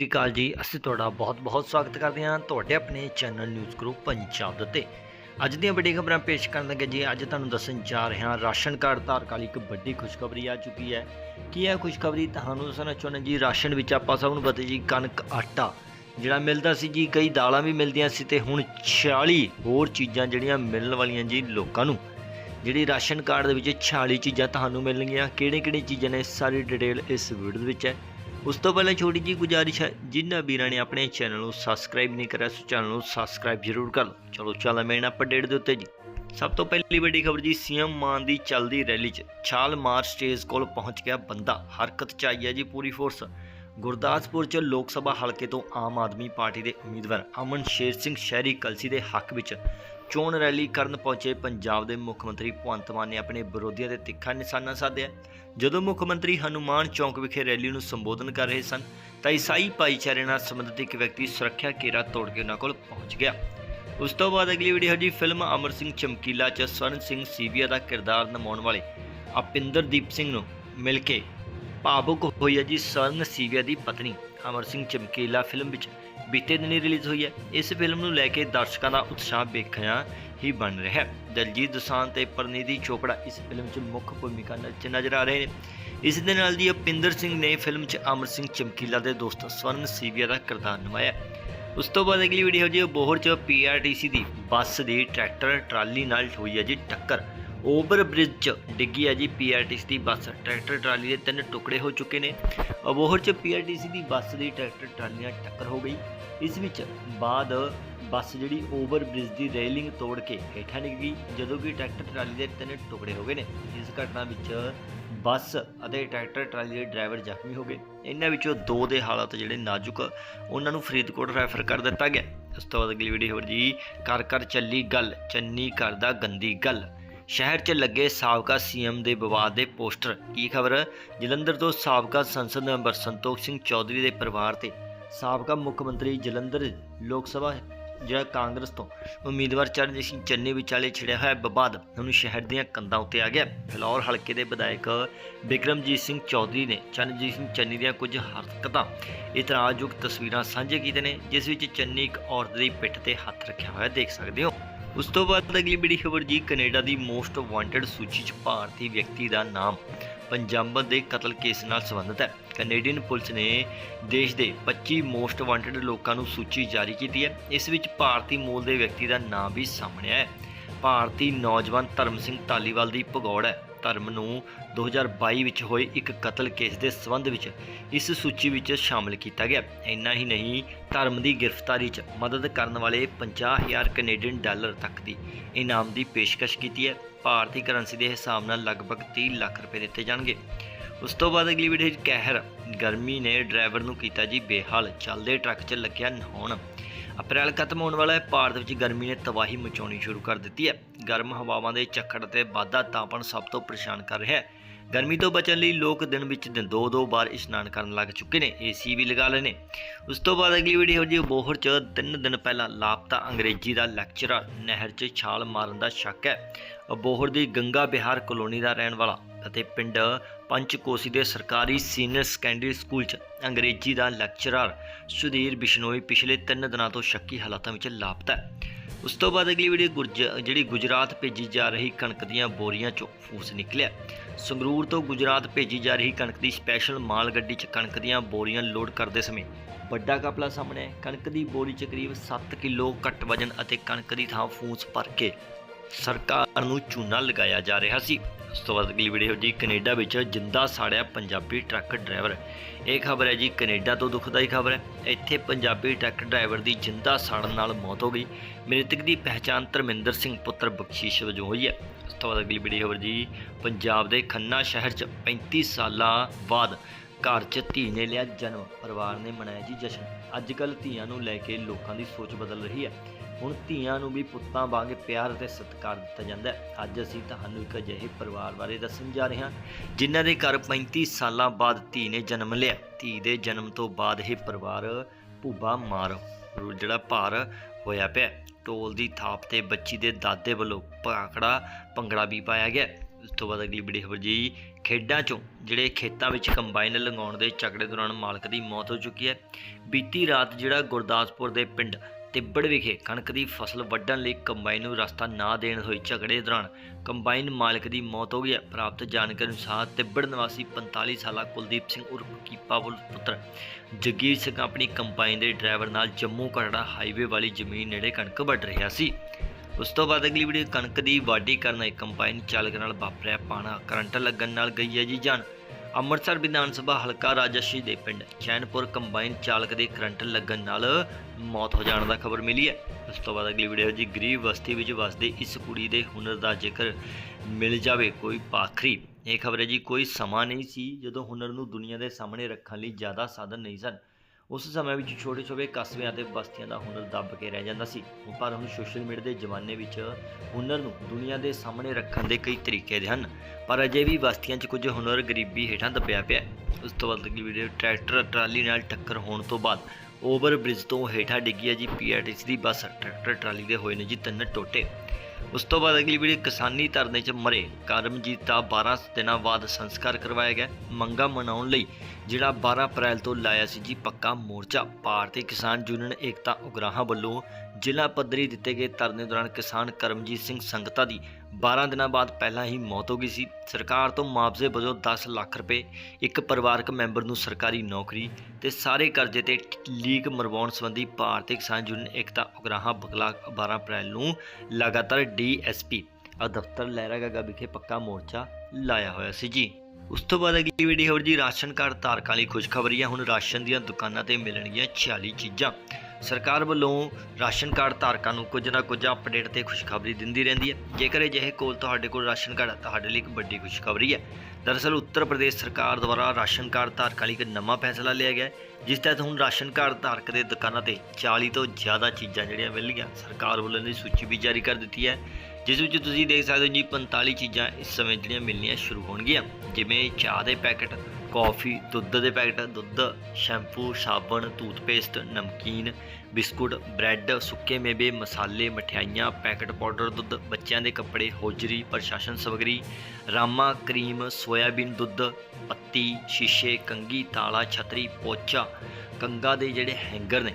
ਸਤਿ ਸ਼੍ਰੀ ਅਕਾਲ ਜੀ। ਅਸੀਂ ਤੁਹਾਡਾ ਬਹੁਤ-ਬਹੁਤ ਸਵਾਗਤ ਕਰਦੇ ਹਾਂ ਤੁਹਾਡੇ ਆਪਣੇ ਚੈਨਲ ਨਿਊਜ਼ ਗਰੁੱਪ ਪੰਜਾਬ ਦੇ ਉੱਤੇ। ਅੱਜ ਦੀਆਂ ਵੱਡੀਆਂ ਖਬਰਾਂ ਪੇਸ਼ ਕਰਨ ਲੱਗੇ ਜੀ। ਅੱਜ ਤੁਹਾਨੂੰ ਦੱਸਣ ਜਾ ਰਹੇ ਹਾਂ ਰਾਸ਼ਨ ਕਾਰਡ ਧਾਰਕਾਂ ਲਈ ਇੱਕ ਵੱਡੀ ਖੁਸ਼ਖਬਰੀ ਆ ਚੁੱਕੀ ਹੈ। ਕੀ ਹੈ ਖੁਸ਼ਖਬਰੀ ਤੁਹਾਨੂੰ ਦੱਸਣਾ ਚਾਹੁੰਦੇ ਜੀ? ਰਾਸ਼ਨ ਵਿੱਚ ਆਪਾਂ ਸਭ ਨੂੰ ਪਤਾ ਜੀ, ਕਣਕ, ਆਟਾ ਜਿਹੜਾ ਮਿਲਦਾ ਸੀ ਜੀ, ਕਈ ਦਾਲਾਂ ਵੀ ਮਿਲਦੀਆਂ ਸੀ ਤੇ ਹੁਣ 46 ਹੋਰ ਚੀਜ਼ਾਂ ਜਿਹੜੀਆਂ ਮਿਲਣ ਵਾਲੀਆਂ ਜੀ ਲੋਕਾਂ ਨੂੰ। ਜਿਹੜੀ ਰਾਸ਼ਨ ਕਾਰਡ ਦੇ ਵਿੱਚ 46 ਚੀਜ਼ਾਂ ਤੁਹਾਨੂੰ ਮਿਲਣਗੀਆਂ। ਕਿਹੜੇ-ਕਿਹੜੇ ਚੀਜ਼ਾਂ ਨੇ ਸਾਰੀ ਡਿਟੇਲ ਇਸ ਵੀਡੀਓ ਦੇ ਵਿੱਚ ਹੈ। ਉਸ ਤੋਂ ਪਹਿਲਾਂ ਛੋਟੀ ਜੀ ਗੁਜ਼ਾਰਿਸ਼ ਹੈ, ਜਿਨ੍ਹਾਂ ਵੀਰਾਂ ਨੇ ਆਪਣੇ ਚੈਨਲ ਨੂੰ ਸਬਸਕ੍ਰਾਈਬ ਨਹੀਂ ਕਰਿਆ, ਸੋ ਚੈਨਲ ਨੂੰ ਸਬਸਕ੍ਰਾਈਬ ਜ਼ਰੂਰ ਕਰ ਲਓ। ਚਲੋ ਚੱਲਦੇ ਮੈਂ ਆਪਾਂ ਡੇਟ ਦੇ ਉੱਤੇ ਜੀ। ਸਭ ਤੋਂ ਪਹਿਲੀ ਵੱਡੀ ਖਬਰ ਜੀ, ਸੀਐਮ ਮਾਨ ਦੀ ਚੱਲਦੀ ਰੈਲੀ 'ਚ ਛਾਲ ਮਾਰ ਸਟੇਜ ਕੋਲ ਪਹੁੰਚ ਗਿਆ ਬੰਦਾ। ਹਰਕਤ 'ਚ ਆਈ ਹੈ ਜੀ ਪੂਰੀ ਫੋਰਸ ਗੁਰਦਾਸਪੁਰ 'ਚ ਲੋਕ ਸਭਾ ਹਲਕੇ ਤੋਂ ਆਮ ਆਦਮੀ ਪਾਰਟੀ ਦੇ ਉਮੀਦਵਾਰ ਅਮਨ ਸ਼ੇਰ ਸਿੰਘ ਸ਼ਹਿਰੀ ਕਲਸੀ ਦੇ ਹੱਕ ਵਿੱਚ ਚੋਣ ਰੈਲੀ ਕਰਨ ਪਹੁੰਚੇ ਪੰਜਾਬ ਦੇ ਮੁੱਖ ਮੰਤਰੀ ਭਗਵੰਤ ਮਾਨ ਨੇ ਆਪਣੇ ਵਿਰੋਧੀਆਂ ਤੇ ਤਿੱਖਾ ਨਿਸ਼ਾਨਾ ਸਾਧਿਆ। ਜਦੋਂ ਮੁੱਖ ਮੰਤਰੀ ਹਨੂਮਾਨ ਚੌਂਕ ਵਿਖੇ ਰੈਲੀ ਨੂੰ ਸੰਬੋਧਨ ਕਰ ਰਹੇ ਸਨ, ਤਾਂ ਈਸਾਈ ਭਾਈਚਾਰੇ ਨਾਲ ਸੰਬੰਧਿਤ ਇੱਕ ਵਿਅਕਤੀ ਸੁਰੱਖਿਆ ਘੇਰਾ ਤੋੜ ਕੇ ਉਹਨਾਂ ਕੋਲ ਪਹੁੰਚ ਗਿਆ। ਉਸ ਤੋਂ ਬਾਅਦ ਅਗਲੀ ਵੀਡੀਓ ਜੀ ਫਿਲਮ ਅਮਰ ਸਿੰਘ ਚਮਕੀਲਾ 'ਚ ਸਵਰਨ ਸਿੰਘ ਸੀਵੀਆ ਦਾ ਕਿਰਦਾਰ ਨਿਭਾਉਣ ਵਾਲੇ ਅਪਿੰਦਰਦੀਪ ਸਿੰਘ ਨੂੰ ਮਿਲ ਕੇ ਭਾਵੁਕ ਹੋਈ ਹੈ ਜੀ ਸਵਰਨ ਸੀਵੀਆ ਦੀ ਪਤਨੀ ਅਮਰ ਸਿੰਘ ਚਮਕੀਲਾ ਫਿਲਮ ਵਿੱਚ ਬੀਤੇ ਦਿਨੀ ਰਿਲੀਜ਼ ਹੋਈ ਹੈ। ਇਸ ਫਿਲਮ ਨੂੰ ਲੈ ਕੇ ਦਰਸ਼ਕਾਂ ਦਾ ਉਤਸ਼ਾਹ ਵੇਖਿਆ ਹੀ ਬਣ ਰਿਹਾ ਹੈ। ਦਲਜੀਤ ਦੋਸਾਂਝ ਤੇ ਪਰਨੀਤੀ ਚੋਪੜਾ ਇਸ ਫਿਲਮ 'ਚ ਮੁੱਖ ਭੂਮਿਕਾ ਵਿੱਚ ਨਜ਼ਰ ਆ ਰਹੇ ਨੇ। ਇਸ ਦੇ ਨਾਲ ਦੀ ਅਪਿੰਦਰ ਸਿੰਘ ਨੇ ਫਿਲਮ 'ਚ ਅਮਰ ਸਿੰਘ ਚਮਕੀਲਾ ਦੇ ਦੋਸਤ ਸਵਰਨ ਸੀਵੀਆ ਦਾ ਕਿਰਦਾਰ ਨਿਭਾਇਆ। ਉਸ ਤੋਂ ਬਾਅਦ ਅਗਲੀ ਵੀਡੀਓ ਜੀ ਬੋਹਰ 'ਚ ਪੀਆਰਟੀਸੀ ਦੀ ਬੱਸ ਦੀ ਟਰੈਕਟਰ ਟਰਾਲੀ ਨਾਲ ਹੋਈ ਹੈ ਜੀ ਟੱਕਰ। ਓਵਰ ਬ੍ਰਿਜ 'ਚ ਡਿੱਗੀ ਹੈ ਜੀ ਪੀਆਰਟੀਸੀ ਦੀ ਬੱਸ। ਟਰੈਕਟਰ ਟਰਾਲੀ ਦੇ ਤਿੰਨ ਟੁਕੜੇ ਹੋ ਚੁੱਕੇ ਨੇ। ਅਬੋਹਰ 'ਚ ਪੀਆਰਟੀਸੀ ਦੀ ਬੱਸ ਦੀ ਟਰੈਕਟਰ ਟਰਾਲੀ ਨਾਲ ਟੱਕਰ ਹੋ ਗਈ। ਇਸ ਵਿੱਚ ਬਾਅਦ ਬੱਸ ਜਿਹੜੀ ਓਵਰ ਬ੍ਰਿਜ ਦੀ ਰੇਲਿੰਗ ਤੋੜ ਕੇ ਹੇਠਾਂ ਡਿੱਗ ਗਈ, ਜਦੋਂ ਕਿ ਟਰੈਕਟਰ ਟਰਾਲੀ ਦੇ ਤਿੰਨ ਟੁਕੜੇ ਹੋ ਗਏ ਨੇ। ਇਸ ਘਟਨਾ ਵਿੱਚ ਬੱਸ ਅਤੇ ਟਰੈਕਟਰ ਟਰਾਲੀ ਦੇ ਡਰਾਈਵਰ ਜ਼ਖਮੀ ਹੋ ਗਏ। ਇਹਨਾਂ ਵਿੱਚੋਂ ਦੋ ਦੇ ਹਾਲਾਤ ਜਿਹੜੇ ਨਾਜ਼ੁਕ, ਉਹਨਾਂ ਨੂੰ ਫਰੀਦਕੋਟ ਰੈਫਰ ਕਰ ਦਿੱਤਾ ਗਿਆ। ਉਸ ਤੋਂ ਬਾਅਦ ਅਗਲੀ ਵੀਡੀਓ ਹੋਰ ਜੀ ਕਰ ਕਰ ਚੱਲੀ ਗੱਲ, ਚੰਨੀ ਕਰਦਾ ਗੰਦੀ ਗੱਲ। ਸ਼ਹਿਰ 'ਚ ਲੱਗੇ ਸਾਬਕਾ ਸੀਐਮ ਦੇ ਵਿਵਾਦ ਦੇ ਪੋਸਟਰ। ਕੀ ਖਬਰ? ਜਲੰਧਰ ਤੋਂ ਸਾਬਕਾ ਸੰਸਦ ਮੈਂਬਰ ਸੰਤੋਖ ਸਿੰਘ ਚੌਧਰੀ ਦੇ ਪਰਿਵਾਰ ਤੇ ਸਾਬਕਾ ਮੁੱਖ ਮੰਤਰੀ ਜਲੰਧਰ ਲੋਕ ਸਭਾ ਜਿਹੜਾ ਕਾਂਗਰਸ ਤੋਂ ਉਮੀਦਵਾਰ ਚਰਨਜੀਤ ਸਿੰਘ ਚੰਨੀ ਵਿਚਾਲੇ ਛਿੜਿਆ ਹੋਇਆ ਵਿਵਾਦ ਹੁਣ ਸ਼ਹਿਰ ਦੀਆਂ ਕੰਧਾਂ ਉੱਤੇ ਆ ਗਿਆ। ਫਿਲੌਰ ਹਲਕੇ ਦੇ ਵਿਧਾਇਕ ਬਿਕਰਮਜੀਤ ਸਿੰਘ ਚੌਧਰੀ ਨੇ ਚਰਨਜੀਤ ਸਿੰਘ ਚੰਨੀ ਦੀਆਂ ਕੁਝ ਹਰਕਤਾਂ ਇਤਰਾਜ਼ਯੋਗ ਤਸਵੀਰਾਂ ਸਾਂਝੇ ਕੀਤੇ ਨੇ, ਜਿਸ ਵਿੱਚ ਚੰਨੀ ਇੱਕ ਔਰਤ ਦੀ ਪਿੱਠ ਤੇ ਹੱਥ ਰੱਖਿਆ ਹੋਇਆ ਦੇਖ ਸਕਦੇ ਹੋ। ਉਸ ਤੋਂ ਬਾਅਦ ਅਗਲੀ ਬੜੀ ਖਬਰ ਜੀ, ਕੈਨੇਡਾ ਦੀ ਮੋਸਟ ਵਾਂਟਡ ਸੂਚੀ 'ਚ ਭਾਰਤੀ ਵਿਅਕਤੀ ਦਾ ਨਾਮ ਪੰਜਾਬ ਦੇ ਕਤਲ ਕੇਸ ਨਾਲ ਸੰਬੰਧਿਤ ਹੈ। ਕੈਨੇਡੀਅਨ ਪੁਲਿਸ ਨੇ ਦੇਸ਼ ਦੇ 25 ਮੋਸਟ ਵਾਂਟਡ ਲੋਕਾਂ ਨੂੰ ਸੂਚੀ ਜਾਰੀ ਕੀਤੀ ਹੈ। ਇਸ ਵਿੱਚ ਭਾਰਤੀ ਮੂਲ ਦੇ ਵਿਅਕਤੀ ਦਾ ਨਾਮ ਵੀ ਸਾਹਮਣੇ ਆਇਆ ਹੈ। ਭਾਰਤੀ ਨੌਜਵਾਨ ਧਰਮ ਸਿੰਘ ਧਾਲੀਵਾਲ ਦੀ ਭਗੌੜ ਹੈ। ਧਰਮ ਨੂੰ 2022 ਵਿੱਚ ਹੋਏ ਇੱਕ ਕਤਲ ਕੇਸ ਦੇ ਸਬੰਧ ਵਿੱਚ ਇਸ ਸੂਚੀ ਵਿੱਚ ਸ਼ਾਮਲ ਕੀਤਾ ਗਿਆ। ਇੰਨਾ ਹੀ ਨਹੀਂ, ਧਰਮ ਦੀ ਗ੍ਰਿਫਤਾਰੀ 'ਚ ਮਦਦ ਕਰਨ ਵਾਲੇ 50000 ਕੈਨੇਡੀਅਨ ਡਾਲਰ ਤੱਕ ਦੀ ਇਨਾਮ ਦੀ ਪੇਸ਼ਕਸ਼ ਕੀਤੀ ਹੈ। ਭਾਰਤੀ ਕਰੰਸੀ ਦੇ ਹਿਸਾਬ ਨਾਲ ਲਗਭਗ 30 ਲੱਖ ਰੁਪਏ ਦਿੱਤੇ ਜਾਣਗੇ। ਉਸ ਤੋਂ ਬਾਅਦ ਅਗਲੀ ਵੀਡੀਓ 'ਚ ਕਹਿਰ, ਗਰਮੀ ਨੇ ਡਰਾਈਵਰ ਨੂੰ ਕੀਤਾ ਜੀ ਬੇਹਾਲ, ਚੱਲਦੇ ਟਰੱਕ 'ਚ ਲੱਗਿਆ ਨਹਾਉਣ। ਅਪ੍ਰੈਲ ਖਤਮ ਹੋਣ ਵਾਲਾ ਹੈ, ਭਾਰਤ ਵਿੱਚ ਗਰਮੀ ਨੇ ਤਬਾਹੀ ਮਚਾਉਣੀ ਸ਼ੁਰੂ ਕਰ ਦਿੱਤੀ ਹੈ। ਗਰਮ ਹਵਾਵਾਂ ਦੇ ਝੱਖੜ ਤੇ ਵਾਧਾ ਤਾਪਮਾਨ ਸਭ ਤੋਂ ਪਰੇਸ਼ਾਨ ਕਰ ਰਿਹਾ ਹੈ। ਗਰਮੀ ਤੋਂ ਬਚਣ ਲਈ ਲੋਕ ਦਿਨ ਵਿੱਚ ਦਿਨ ਦੋ ਦੋ ਵਾਰ ਇਸ਼ਨਾਨ ਕਰਨ ਲੱਗ ਚੁੱਕੇ ਨੇ। ਏਸੀ ਵੀ ਲਗਾ ਲਏ ਨੇ। ਉਸ ਤੋਂ ਬਾਅਦ ਅਗਲੀ ਵੀਡੀਓ ਜੀ, ਬੋਹਰ 'ਚ ਤਿੰਨ ਦਿਨ ਪਹਿਲਾਂ ਲਾਪਤਾ ਅੰਗਰੇਜ਼ੀ ਦਾ ਲੈਕਚਰਰ, ਨਹਿਰ 'ਚ ਛਾਲ ਮਾਰਨ ਦਾ ਸ਼ੱਕ ਹੈ। ਬੋਹਰ ਦੀ ਗੰਗਾ ਬਿਹਾਰ ਕਲੋਨੀ ਦਾ ਰਹਿਣ ਵਾਲਾ ਅਤੇ ਪਿੰਡ ਪੰਚਕੋਸੀ ਦੇ ਸਰਕਾਰੀ ਸੀਨੀਅਰ ਸੈਕੰਡਰੀ ਸਕੂਲ 'ਚ ਅੰਗਰੇਜ਼ੀ ਦਾ ਲੈਕਚਰਰ ਸੁਧੀਰ ਬਿਸ਼ਨੋਈ ਪਿਛਲੇ 3 ਦਿਨਾਂ ਤੋਂ ਸ਼ੱਕੀ ਹਾਲਾਤਾਂ ਵਿੱਚ ਲਾਪਤਾ ਹੈ। ਉਸ ਤੋਂ ਬਾਅਦ ਅਗਲੀ ਵੀਡੀਓ ਗੁਰਜ, ਜਿਹੜੀ ਗੁਜਰਾਤ ਭੇਜੀ ਜਾ ਰਹੀ ਕਣਕ ਦੀਆਂ ਬੋਰੀਆਂ 'ਚੋਂ ਫੂਸ ਨਿਕਲਿਆ। ਸੰਗਰੂਰ ਤੋਂ ਗੁਜਰਾਤ ਭੇਜੀ ਜਾ ਰਹੀ ਕਣਕ ਦੀ ਸਪੈਸ਼ਲ ਮਾਲ ਗੱਡੀ 'ਚ ਕਣਕ ਦੀਆਂ ਬੋਰੀਆਂ ਲੋਡ ਕਰਦੇ ਸਮੇਂ ਵੱਡਾ ਕਪਲਾ ਸਾਹਮਣੇ ਕਣਕ ਦੀ ਬੋਰੀ 'ਚ ਕਰੀਬ 7 ਕਿਲੋ ਘੱਟ ਵਜਨ ਅਤੇ ਕਣਕ ਦੀ ਥਾਂ ਫੂਸ ਭਰ ਕੇ ਸਰਕਾਰ ਨੂੰ ਚੂਨਾ ਲਗਾਇਆ ਜਾ ਰਿਹਾ ਸੀ। ਉਸ ਤੋਂ ਬਾਅਦ ਅਗਲੀ ਵੀਡੀਓ ਜੀ, ਕੈਨੇਡਾ ਵਿੱਚ ਜਿੰਦਾ ਸਾੜਿਆ ਪੰਜਾਬੀ ਟਰੱਕ ਡਰਾਈਵਰ। ਇਹ ਖਬਰ ਹੈ ਜੀ, ਕੈਨੇਡਾ ਤੋਂ ਦੁਖਦਾਈ ਖਬਰ ਹੈ। ਇੱਥੇ ਪੰਜਾਬੀ ਟਰੱਕ ਡਰਾਈਵਰ ਦੀ ਜਿੰਦਾ ਸਾੜਨ ਨਾਲ ਮੌਤ ਹੋ ਗਈ। ਮ੍ਰਿਤਕ ਦੀ ਪਹਿਚਾਣ ਧਰਮਿੰਦਰ ਸਿੰਘ ਪੁੱਤਰ ਬਖਸ਼ੀਸ਼ ਵਜੋਂ ਹੋਈ ਹੈ। ਉਸ ਤੋਂ ਬਾਅਦ ਅਗਲੀ ਵੀਡੀਓ ਖਬਰ ਜੀ, ਪੰਜਾਬ ਦੇ ਖੰਨਾ ਸ਼ਹਿਰ 'ਚ 35 ਸਾਲਾਂ ਬਾਅਦ ਘਰ 'ਚ ਧੀ ਨੇ ਲਿਆ ਜਨਮ। ਪਰਿਵਾਰ ਨੇ ਮਨਾਇਆ ਜੀ ਜਸ਼ਨ। ਅੱਜ ਕੱਲ੍ਹ ਧੀਆਂ ਨੂੰ ਲੈ ਕੇ ਲੋਕਾਂ ਦੀ ਸੋਚ ਬਦਲ ਰਹੀ ਹੈ। ਹੁਣ ਧੀਆਂ ਨੂੰ ਵੀ ਪੁੱਤਾਂ ਵਾਂਗ ਪਿਆਰ ਅਤੇ ਸਤਿਕਾਰ ਦਿੱਤਾ ਜਾਂਦਾ ਹੈ। ਅੱਜ ਅਸੀਂ ਤੁਹਾਨੂੰ ਇੱਕ ਅਜਿਹੇ ਪਰਿਵਾਰ ਬਾਰੇ ਦੱਸਣ ਜਾ ਰਹੇ ਹਾਂ, ਜਿਨ੍ਹਾਂ ਦੇ ਘਰ 35 ਸਾਲਾਂ ਬਾਅਦ ਧੀ ਨੇ ਜਨਮ ਲਿਆ। ਧੀ ਦੇ ਜਨਮ ਤੋਂ ਬਾਅਦ ਇਹ ਪਰਿਵਾਰ ਭੂਬਾ ਮਾਰ ਜਿਹੜਾ ਭਾਰ ਹੋਇਆ ਪਿਆ ਢੋਲ ਦੀ ਥਾਪ ਤੇ ਬੱਚੀ ਦੇ ਦਾਦੇ ਵੱਲੋਂ ਭਾਖੜਾ ਭੰਗੜਾ ਵੀ ਪਾਇਆ ਗਿਆ ਉਸ ਤੋਂ ਬਾਅਦ ਅਗਲੀ ਬੜੀ ਖਬਰ ਜੀ, ਖੇਡਾਂ 'ਚੋਂ, ਜਿਹੜੇ ਖੇਤਾਂ ਵਿੱਚ ਕੰਬਾਈਨ ਲੰਗਾਉਣ ਦੇ ਝਗੜੇ ਦੌਰਾਨ ਮਾਲਕ ਦੀ ਮੌਤ ਹੋ ਚੁੱਕੀ ਹੈ। ਬੀਤੀ ਰਾਤ ਜਿਹੜਾ ਗੁਰਦਾਸਪੁਰ ਦੇ ਪਿੰਡ ਤਿੱਬੜ ਵਿਖੇ ਕਣਕ ਦੀ ਫਸਲ ਵੱਢਣ ਲਈ ਕੰਬਾਈਨ ਨੂੰ ਰਸਤਾ ਨਾ ਦੇਣ ਹੋਏ ਝਗੜੇ ਦੌਰਾਨ ਕੰਬਾਈਨ ਮਾਲਕ ਦੀ ਮੌਤ ਹੋ ਗਈ ਹੈ। ਪ੍ਰਾਪਤ ਜਾਣਕਾਰੀ ਅਨੁਸਾਰ ਤਿੱਬੜ ਨਿਵਾਸੀ 45 ਸਾਲਾ ਕੁਲਦੀਪ ਸਿੰਘ ਉਰਫ ਕੀਪਾ ਪੁਲ ਪੁੱਤਰ ਜਗੀਰ ਸਿੰਘ ਆਪਣੀ ਕੰਬਾਈਨ ਦੇ ਡਰਾਈਵਰ ਨਾਲ ਜੰਮੂ ਕਟੜਾ ਹਾਈਵੇ ਵਾਲੀ ਜ਼ਮੀਨ ਨੇੜੇ ਕਣਕ ਵੱਢ ਰਿਹਾ ਸੀ। ਉਸ ਤੋਂ ਬਾਅਦ ਅਗਲੀ ਵੀਡੀਓ ਕਣਕ ਦੀ ਵਾਢੀ ਕਰਨ ਆਏ ਕੰਬਾਈਨ ਚਾਲਕ ਨਾਲ ਵਾਪਰਿਆ, ਪਾਣਾ, ਕਰੰਟ ਲੱਗਣ ਨਾਲ ਗਈ ਹੈ ਜੀ ਜਾਨ। ਅੰਮ੍ਰਿਤਸਰ ਵਿਧਾਨ ਸਭਾ ਹਲਕਾ ਰਾਜਸ਼ੀ ਦੇ ਪਿੰਡ ਚੈਨਪੁਰ ਕੰਬਾਈਨ ਚਾਲਕ ਦੇ ਕਰੰਟ ਲੱਗਣ ਨਾਲ ਮੌਤ ਹੋ ਜਾਣ ਦਾ ਖਬਰ ਮਿਲੀ ਹੈ। ਉਸ ਤੋਂ ਬਾਅਦ ਅਗਲੀ ਵੀਡੀਓ ਜੀ ਗਰੀਬ ਬਸਤੀ ਵਿੱਚ ਵਸਦੇ ਇਸ ਕੁੜੀ ਦੇ ਹੁਨਰ ਦਾ ਜ਼ਿਕਰ ਮਿਲ ਜਾਵੇ। ਕੋਈ ਪਾਖਰੀ, ਇਹ ਖਬਰ ਹੈ ਜੀ, ਕੋਈ ਸਮਾਂ ਨਹੀਂ ਸੀ ਜਦੋਂ ਹੁਨਰ ਨੂੰ ਦੁਨੀਆ ਦੇ ਸਾਹਮਣੇ ਰੱਖਣ ਲਈ ਜ਼ਿਆਦਾ ਸਾਧਨ ਨਹੀਂ ਸਨ। ਉਸ ਸਮੇਂ ਵਿੱਚ ਛੋਟੇ ਛੋਟੇ ਕਸਬਿਆਂ ਅਤੇ ਬਸਤੀਆਂ ਦਾ ਹੁਨਰ ਦੱਬ ਕੇ ਰਹਿ ਜਾਂਦਾ ਸੀ। ਪਰ ਹੁਣ ਸੋਸ਼ਲ ਮੀਡੀਆ ਦੇ ਜ਼ਮਾਨੇ ਵਿੱਚ ਹੁਨਰ ਨੂੰ ਦੁਨੀਆ ਦੇ ਸਾਹਮਣੇ ਰੱਖਣ ਦੇ ਕਈ ਤਰੀਕੇ ਦੇ ਹਨ। ਪਰ ਅਜੇ ਵੀ ਬਸਤੀਆਂ 'ਚ ਕੁਝ ਹੁਨਰ ਗਰੀਬੀ ਹੇਠਾਂ ਦੱਬਿਆ ਪਿਆ ਉਸ ਤੋਂ ਬਾਅਦ ਅਗਲੀ ਵੀਡੀਓ ਟਰੈਕਟਰ ਟਰਾਲੀ ਨਾਲ ਟੱਕਰ ਹੋਣ ਤੋਂ ਬਾਅਦ ਓਵਰ ਬ੍ਰਿਜ ਤੋਂ ਹੇਠਾਂ ਡਿੱਗੀ ਹੈ ਜੀ ਪੀਆਰਟੀਸੀ ਦੀ ਬੱਸ। ਟਰੈਕਟਰ ਟਰਾਲੀ ਦੇ ਹੋਏ ਨੇ ਜੀ ਤਿੰਨ ਟੋਟੇ। ਉਸ ਤੋਂ ਬਾਅਦ ਅਗਲੀ ਵੀਡੀਓ ਕਿਸਾਨੀ ਧਰਨੇ 'ਚ ਮਰੇ। ਕਰਮਜੀਤ ਦਾ 12 ਦਿਨਾਂ ਬਾਅਦ ਸੰਸਕਾਰ ਕਰਵਾਇਆ ਗਿਆ। ਮੰਗਾ ਮਨਾਉਣ ਲਈ ਜਿਹੜਾ 12 ਅਪ੍ਰੈਲ ਤੋਂ ਲਾਇਆ ਸੀ ਜੀ ਪੱਕਾ ਮੋਰਚਾ। ਭਾਰਤੀ ਕਿਸਾਨ ਯੂਨੀਅਨ ਏਕਤਾ ਉਗਰਾਹਾਂ ਵੱਲੋਂ ਜ਼ਿਲ੍ਹਾ ਪੱਧਰੀ ਦਿੱਤੇ ਗਏ ਧਰਨੇ ਦੌਰਾਨ ਕਿਸਾਨ ਕਰਮਜੀਤ ਸਿੰਘ ਸੰਗਤਾ ਦੀ 12 ਦਿਨਾਂ ਬਾਅਦ ਪਹਿਲਾਂ ਹੀ ਮੌਤ ਹੋ ਗਈ ਸੀ। ਸਰਕਾਰ ਤੋਂ ਮੁਆਵਜ਼ੇ ਵਜੋਂ 10 ਲੱਖ ਰੁਪਏ ਇੱਕ ਪਰਿਵਾਰਕ ਮੈਂਬਰ ਨੂੰ ਸਰਕਾਰੀ ਨੌਕਰੀ ਤੇ ਸਾਰੇ ਕਰਜ਼ੇ ਤੇ ਲੀਕ ਮਰਵਾਉਣ ਸੰਬੰਧੀ ਭਾਰਤੀ ਕਿਸਾਨ ਯੂਨੀਅਨ ਏਕਤਾ ਉਗਰਾਹਾਂ ਬਗਲਾ 12 ਅਪ੍ਰੈਲ ਨੂੰ ਲਗਾਤਾਰ ਡੀਐਸਪੀ ਦਫ਼ਤਰ ਲਹਿਰਾ ਗਾਗਾ ਵਿਖੇ ਪੱਕਾ ਮੋਰਚਾ ਲਾਇਆ ਹੋਇਆ ਸੀ ਜੀ। ਉਸ ਤੋਂ ਬਾਅਦ ਅਗਲੀ ਵੀਡੀਓ ਹੋਰ ਜੀ ਰਾਸ਼ਨ ਕਾਰਡ ਧਾਰਕਾਂ ਲਈ ਖੁਸ਼ਖਬਰੀ ਹੈ ਹੁਣ ਰਾਸ਼ਨ ਦੀਆਂ ਦੁਕਾਨਾਂ ਤੇ ਮਿਲਣਗੀਆਂ 46 ਚੀਜ਼ਾਂ। ਸਰਕਾਰ ਵੱਲੋਂ ਰਾਸ਼ਨ ਕਾਰਡ ਧਾਰਕਾਂ ਨੂੰ ਕੁਝ ਨਾ ਕੁਝ ਅਪਡੇਟ ਤੇ ਖੁਸ਼ਖਬਰੀ ਦਿੰਦੀ ਰਹਿੰਦੀ ਹੈ। ਜੇਕਰ ਅਜਿਹੇ ਕੋਲ ਤੁਹਾਡੇ ਕੋਲ ਰਾਸ਼ਨ ਕਾਰਡ ਹੈ, ਤੁਹਾਡੇ ਲਈ ਇੱਕ ਵੱਡੀ ਖੁਸ਼ਖਬਰੀ ਹੈ। ਦਰਅਸਲ ਉੱਤਰ ਪ੍ਰਦੇਸ਼ ਸਰਕਾਰ ਦੁਆਰਾ ਰਾਸ਼ਨ ਕਾਰਡ ਧਾਰਕਾਂ ਲਈ ਇੱਕ ਨਵਾਂ ਫੈਸਲਾ ਲਿਆ ਗਿਆ ਜਿਸ ਤਹਿਤ ਹੁਣ ਰਾਸ਼ਨ ਕਾਰਡ ਧਾਰਕ ਦੇ ਦੁਕਾਨਾਂ ਤੇ 40 ਤੋਂ ਜ਼ਿਆਦਾ ਚੀਜ਼ਾਂ ਜਿਹੜੀਆਂ ਮਿਲਣਗੀਆਂ। ਸਰਕਾਰ ਵੱਲੋਂ ਦੀ ਸੂਚੀ ਵੀ ਜਾਰੀ ਕਰ ਦਿੱਤੀ ਹੈ। ਜਿਸ ਵਿੱਚ ਤੁਸੀਂ ਦੇਖ ਸਕਦੇ ਹੋ ਜੀ 45 ਚੀਜ਼ਾਂ ਇਸ ਸਮੇਂ ਜਿਹੜੀਆਂ ਮਿਲਣੀਆਂ ਸ਼ੁਰੂ ਹੋਣਗੀਆਂ। ਜਿਵੇਂ ਚਾਹ ਦੇ ਪੈਕਟ, ਕੌਫੀ, ਦੁੱਧ ਦੇ ਪੈਕੇਟ, ਦੁੱਧ, ਸ਼ੈਂਪੂ, ਸਾਬਣ, ਟੂਥਪੇਸਟ, ਨਮਕੀਨ, ਬਿਸਕੁਟ, ਬ੍ਰੈਡ, ਸੁੱਕੇ ਮੇਵੇ, ਮਸਾਲੇ, ਮਠਿਆਈਆਂ, ਪੈਕਟ ਪਾਊਡਰ, ਦੁੱਧ, ਬੱਚਿਆਂ ਦੇ ਕੱਪੜੇ, ਹੋਜਰੀ, ਪ੍ਰਸ਼ਾਸਨ ਸਮਗਰੀ, ਰਾਮਾ ਕਰੀਮ, ਸੋਇਆਬੀਨ ਦੁੱਧ, ਪੱਤੀ, ਸ਼ੀਸ਼ੇ ਕੰਗੀ ਤਾਲਾ, ਛਤਰੀ, ਪੋਚਾ ਕੰਗਾ ਦੇ ਜਿਹੜੇ ਹੈਂਗਰ ਨੇ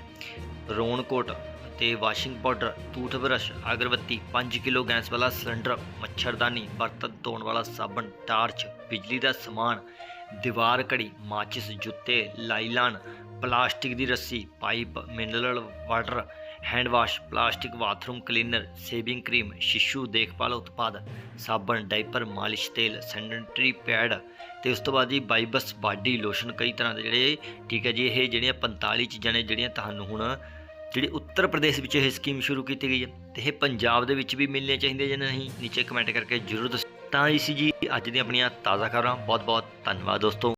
ਰੋਨਕੋਟ ਤੇ ਵਾਸ਼ਿੰਗ ਪਾਊਡਰ ਟੂਥਬ੍ਰਸ਼ ਅਗਰਬੱਤੀ 5 ਕਿਲੋ ਗੈਸ ਵਾਲਾ ਸਿਲੰਡਰ, ਮੱਛਰਦਾਨੀ, ਬਰਤਨ ਧੋਣ ਵਾਲਾ ਸਾਬਣ, ਟਾਰਚ, ਬਿਜਲੀ ਦਾ ਸਮਾਨ, ਦੀਵਾਰ ਘੜੀ, ਮਾਚਿਸ, ਜੁੱਤੇ, ਲਾਈਲਾਨ, ਪਲਾਸਟਿਕ ਦੀ ਰੱਸੀ, pipe, mineral water, hand wash, plastic bathroom cleaner, shaving cream, ਸ਼ਿਸ਼ੂ ਦੇਖਭਾਲ ਉਤਪਾਦ, ਸਾਬਣ ਡਾਈਪਰ ਮਾਲਿਸ਼ ਤੇਲ, ਸੈਨੀਟਰੀ ਪੈਡ ਤੇ ਉਸ ਤੋਂ ਬਾਅਦ ਜੀ ਬਾਈਬਸ, ਬਾਡੀ, ਲੋਸ਼ਨ ਕਈ ਤਰ੍ਹਾਂ ਦੇ ਜਿਹੜੇ, ਠੀਕ ਹੈ ਜੀ, ਇਹ ਜਿਹੜੀਆਂ 45 ਚੀਜ਼ਾਂ ਨੇ ਜਿਹੜੀਆਂ ਤੁਹਾਨੂੰ ਹੁਣ ਜਿਹੜੀ ਉੱਤਰ ਪ੍ਰਦੇਸ਼ ਵਿੱਚ ਇਹ ਸਕੀਮ ਸ਼ੁਰੂ ਕੀਤੀ ਗਈ ਹੈ, ਤੇ ਇਹ ਪੰਜਾਬ ਦੇ ਵਿੱਚ ਵੀ ਮਿਲਣੇ ਚਾਹੀਦੇ ਜਾਂ ਨਹੀਂ, ਨੀਚੇ ਕਮੈਂਟ ਕਰਕੇ ਜਰੂਰ ਦੱਸੋ ਤਾਂ ਇਸੀ ਜੀ, ਅੱਜ ਦੀਆਂ ਆਪਣੀਆਂ ਤਾਜ਼ਾ ਖਬਰਾਂ ਬਹੁਤ ਬਹੁਤ ਧੰਨਵਾਦ ਦੋਸਤੋ।